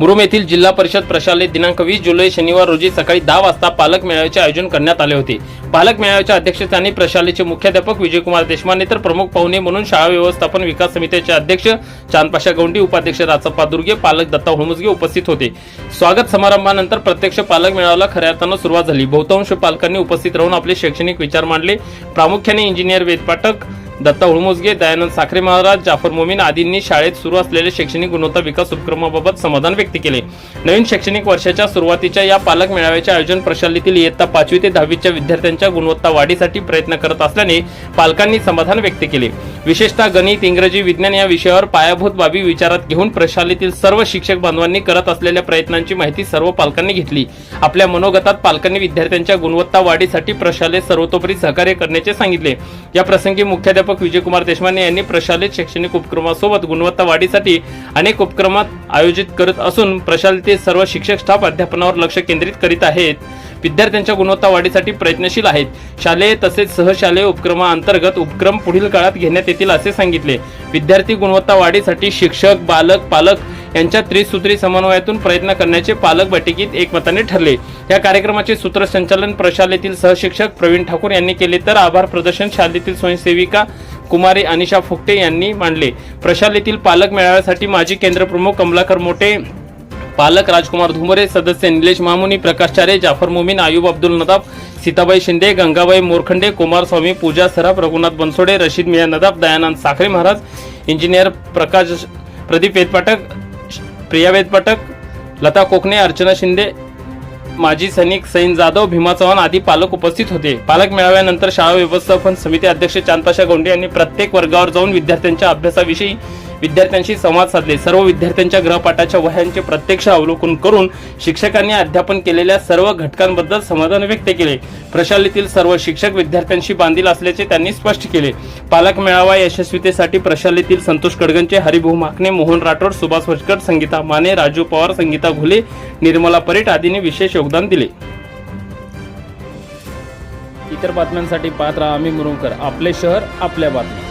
मुरुम येथील जिल्हा परिषद प्रशालेत दिनांक वीस जुलै शनिवार रोजी सकाळी दहा वाजता पालक मेळाव्याचे आयोजन करण्यात आले होते. पालक मेळाव्याच्या अध्यक्षस्थानी प्रशालेचे मुख्याध्यापक विजयकुमार देशमाने तर प्रमुख पाहुणे म्हणून शाळा व्यवस्थापन विकास समितीचे अध्यक्ष चांदपाशा गौंडी उपाध्यक्ष राचप्पा दुर्गे पालक दत्ता हुळमुजगे उपस्थित होते. स्वागत समारंभानंतर प्रत्यक्ष पालक मेळाव्याला खऱ्या अर्थानं सुरुवात झाली. बहुतांश पालकांनी उपस्थित राहून आपले शैक्षणिक विचार मांडले. प्रामुख्याने इंजिनियर वेद पाठक दत्ता हुळमुजगे दयानंद साखरे महाराज जाफर मोमीन आदींनी शाळेत सुरू असलेले शैक्षणिक गुणवत्ता विकास उपक्रमाबाबत समाधान व्यक्त केले. नवीन शैक्षणिक वर्षाच्या सुरुवातीच्या या पालक मेळाव्याचे आयोजन प्रशालेतील इयत्ता पाचवी ते दहावीच्या विद्यार्थ्यांच्या गुणवत्ता वाढीसाठी प्रयत्न करत असल्याने पालकांनी समाधान व्यक्त केले. विशेषतः गणित इंग्रजी विज्ञान या विषयावर पायाभूत बाबी विचारात घेऊन प्रशालेतील सर्व शिक्षक बांधवांनी करत असलेल्या प्रयत्नांची माहिती सर्व पालकांनी घेतली. आपल्या मनोगतात पालकांनी विद्यार्थ्यांच्या गुणवत्ता वाढीसाठी प्रशालेत सर्वतोपरी सहकार्य करण्याचे सांगितले. या प्रसंगी मुख्याध्यापक विजयकुमार देशमाने यांनी प्रशालेत शैक्षणिक उपक्रमासोबत गुणवत्ता वाढीसाठी अनेक उपक्रमात आयोजित करत असून प्रशालेतील सर्व शिक्षक स्टाफ अध्यापनावर लक्ष केंद्रित करीत आहेत. विद्यार्थ्यांच्या गुणवत्ता वाढीसाठी प्रयत्नशील आहेत. शालेय तसेच सहशालेय उपक्रमाअंतर्गत उपक्रम पुढील काळात घेण्यात येतील असे सांगितले. विद्यार्थी गुणवत्ता वाढीसाठी शिक्षक बालक पालक यांच्या त्रिसूत्री समन्वयातून प्रयत्न करण्याचे पालक बैठकीत एकमताने ठरले. या कार्यक्रमाचे सूत्रसंचालन प्रशालेतील सहशिक्षक प्रवीण ठाकूर यांनी केले तर आभार प्रदर्शन शालेतील स्वयंसेविका कुमारी अनिशा फुकटे यांनी मांडले. प्रशालेतील पालक मेळाव्यासाठी माजी केंद्रप्रमुख कमलाकर मोठे पालक राजकुमार धुमरे सदस्य निलेश मामुनी प्रकाश चारे जाफर मोमीन आयुब अब्दुल नदाब सीताबाई शिंदे गंगाबाई मोरखंडे कुमारस्वामी पूजा सराफ रघुनाथ बनसोडे रशीद मिया नदाब दयानंद साखरे महाराज इंजिनियर प्रकाश प्रदीप वेदपाठक प्रिया पटक लता कोकणे अर्चना शिंदे माजी सैनिक सैन जाधव भीमा चव्हाण आदी पालक उपस्थित होते. पालक मेळाव्यानंतर शाळा व्यवस्थापन समिती अध्यक्ष चांदपाशा गोंडे यांनी प्रत्येक वर्गावर जाऊन विद्यार्थ्यांच्या अभ्यासाविषयी विद्यार्थ्यांशी संवाद साधले. सर्व विद्यार्थ्यांच्या गृहपाठाच्या वह्यांचे प्रत्यक्ष अवलोकन करून शिक्षकांनी अध्यापन केलेल्या सर्व घटकांबद्दल समाधान व्यक्त केले. प्रशालेतील सर्व शिक्षक विद्यार्थ्यांशी बांधील असल्याचे त्यांनी स्पष्ट केले. पालक मेळावा यशस्वीतेसाठी प्रशालेतील संतोष कडगंचे हरिभाऊ माकणे मोहन राठोड सुभाष वचकर संगीता माने राजू पवार संगीता घुले निर्मला परेट आदींनी विशेष योगदान दिले. इतर बातम्यांसाठी पाहत राहा आम्ही मुरुमकर आपले शहर आपल्या बातम्या.